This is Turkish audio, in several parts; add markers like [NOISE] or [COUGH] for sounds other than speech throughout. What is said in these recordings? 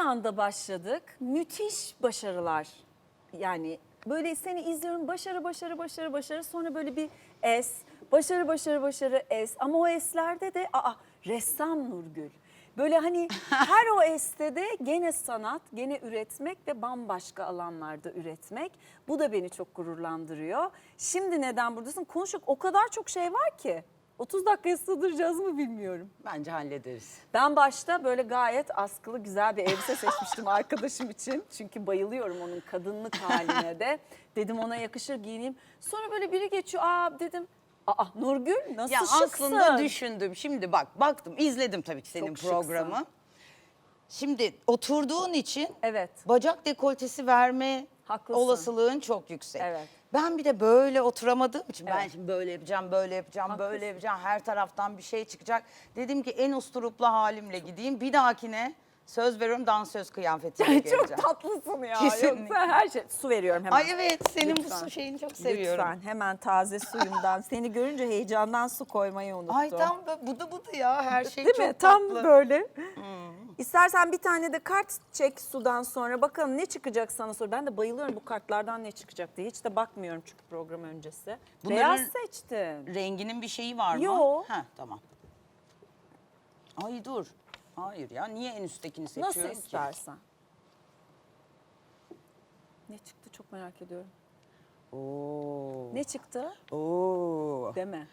Aynı anda başladık. Müthiş başarılar. Yani böyle seni izliyorum başarı başarı başarı başarı sonra böyle bir es. Başarı başarı başarı es. Ama o eslerde de aa ressam Nurgül. Böyle hani [LAUGHS] her o este de gene sanat, gene üretmek ve bambaşka alanlarda üretmek. Bu da beni çok gururlandırıyor. Şimdi neden buradasın? Konuşacak o kadar çok şey var ki. 30 dakikaya sığdıracağız mı bilmiyorum. Bence hallederiz. Ben başta böyle gayet askılı güzel bir elbise seçmiştim [LAUGHS] arkadaşım için. Çünkü bayılıyorum onun kadınlık [LAUGHS] haline de. Dedim ona yakışır giyineyim. Sonra böyle biri geçiyor. Aa dedim. Aa Nurgül nasıl Ya şıksın. aslında düşündüm. Şimdi bak baktım izledim tabii ki senin Çok şıksın. programı. Şimdi oturduğun için Evet. bacak dekoltesi verme Haklısın. olasılığın çok yüksek. Evet. Ben bir de böyle oturamadığım için ben Evet. şimdi böyle yapacağım, böyle yapacağım, Haklısın. böyle yapacağım. Her taraftan bir şey çıkacak. Dedim ki en usturuplu halimle gideyim. Bir dahakine söz veriyorum dansöz kıyafetiyle geleceğim. Çok tatlısın ya. Kesinlikle. Yoksa her şey. Su veriyorum hemen. Ay evet senin Lütfen. bu su şeyini çok seviyorum. Lütfen hemen taze suyumdan. Seni görünce heyecandan su koymayı unuttum. Ay tam bö- budu budu ya her şey Değil çok mi? Tam tatlı. böyle. İstersen bir tane de kart çek sudan sonra bakalım ne çıkacak sana sonra. Ben de bayılıyorum bu kartlardan ne çıkacak diye. Hiç de bakmıyorum çünkü program öncesi. Bunların- Beyaz seçtin. Renginin bir şeyi var mı? Yo. Heh, tamam. Ay dur. Hayır ya niye en üsttekini seçiyorum Nasıl ki? istersen. Ne çıktı çok merak ediyorum. Oo. Ne çıktı? Oo. Deme.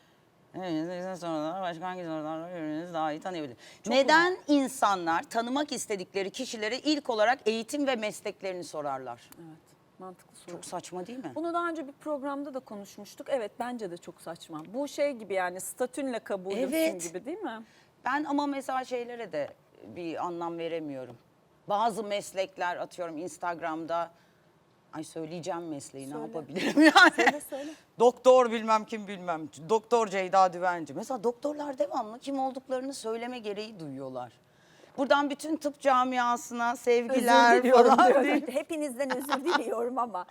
Bizden sorular başka hangi sorularla birbirinizi daha iyi tanıyabilir? Neden insanlar tanımak istedikleri kişilere ilk olarak eğitim ve mesleklerini sorarlar? Evet mantıklı soru. Çok saçma değil mi? Bunu daha önce bir programda da konuşmuştuk. Evet bence de çok saçma. Bu şey gibi yani statünle kabulümsün Evet. gibi değil mi? Ben ama mesela şeylere de bir anlam veremiyorum. Bazı meslekler atıyorum Instagram'da ay söyleyeceğim mesleği ne Söyle. yapabilirim yani. Söyle söyle. Doktor bilmem kim bilmem. Doktor Ceyda Düvenci. Mesela doktorlar devamlı kim olduklarını söyleme gereği duyuyorlar. Buradan bütün tıp camiasına sevgiler özür diliyorum falan diyor. Hepinizden özür diliyorum ama.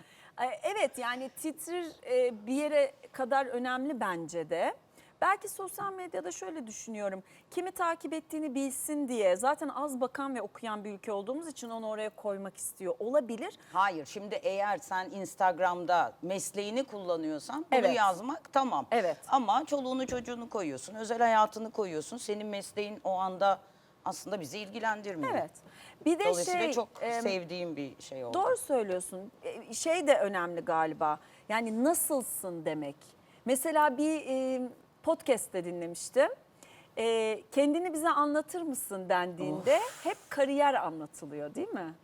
Evet yani titrir e, bir yere kadar önemli bence de. Belki sosyal medyada şöyle düşünüyorum. Kimi takip ettiğini bilsin diye zaten az bakan ve okuyan bir ülke olduğumuz için onu oraya koymak istiyor. Olabilir. Hayır şimdi eğer sen Instagram'da mesleğini kullanıyorsan bunu Evet. yazmak tamam. Evet. Ama çoluğunu çocuğunu koyuyorsun, özel hayatını koyuyorsun. Senin mesleğin o anda aslında bizi ilgilendirmiyor. Evet. Bir de Dolayısıyla şey çok em, sevdiğim bir şey oldu. Doğru söylüyorsun. E, Şey de önemli galiba. Yani nasılsın demek. Mesela bir e, podcast'te dinlemiştim. E, kendini bize anlatır mısın dendiğinde hep kariyer anlatılıyor değil mi?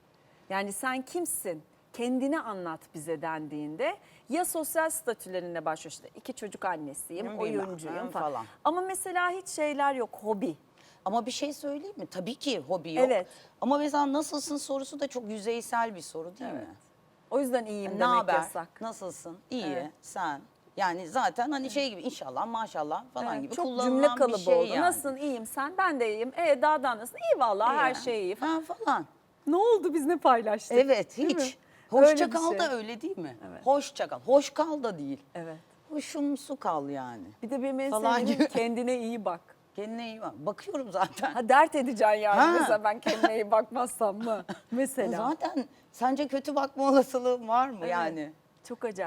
Yani sen kimsin? Kendini anlat bize dendiğinde ya sosyal statülerine başlıyor işte iki çocuk annesiyim, Bilmem, oyuncuyum falan. falan. Ama mesela hiç şeyler yok, hobi. Ama bir şey söyleyeyim mi? Tabii ki hobi yok. Evet. Ama mesela nasılsın sorusu da çok yüzeysel bir soru değil mi? O yüzden iyiyim Ne demek haber? yasak. Nasılsın? İyi. Evet. Sen. Yani zaten hani şey gibi inşallah maşallah falan Evet, gibi çok kullanılan cümle bir kalıbı şey oldu. yani. Nasılsın iyiyim sen ben de iyiyim. E daha da nasılsın? İyi vallahi her İyi. şey iyi. Ha falan. Ne oldu biz ne paylaştık? Evet Değil mi? hiç. Öyle Hoşça bir kal şey. da öyle değil mi? Evet. Hoşça kal. Hoş kal da değil. Evet. Hoşumsu kal yani. Bir de benim en Falan sevdiğim gibi. [LAUGHS] kendine iyi bak. Kendine iyi bak. Bakıyorum zaten. Ha dert edeceksin yani Ha. mesela ben kendime iyi bakmazsam mı? [LAUGHS] Mesela. Zaten sence kötü bakma olasılığın var mı Evet. yani? Çok acayip.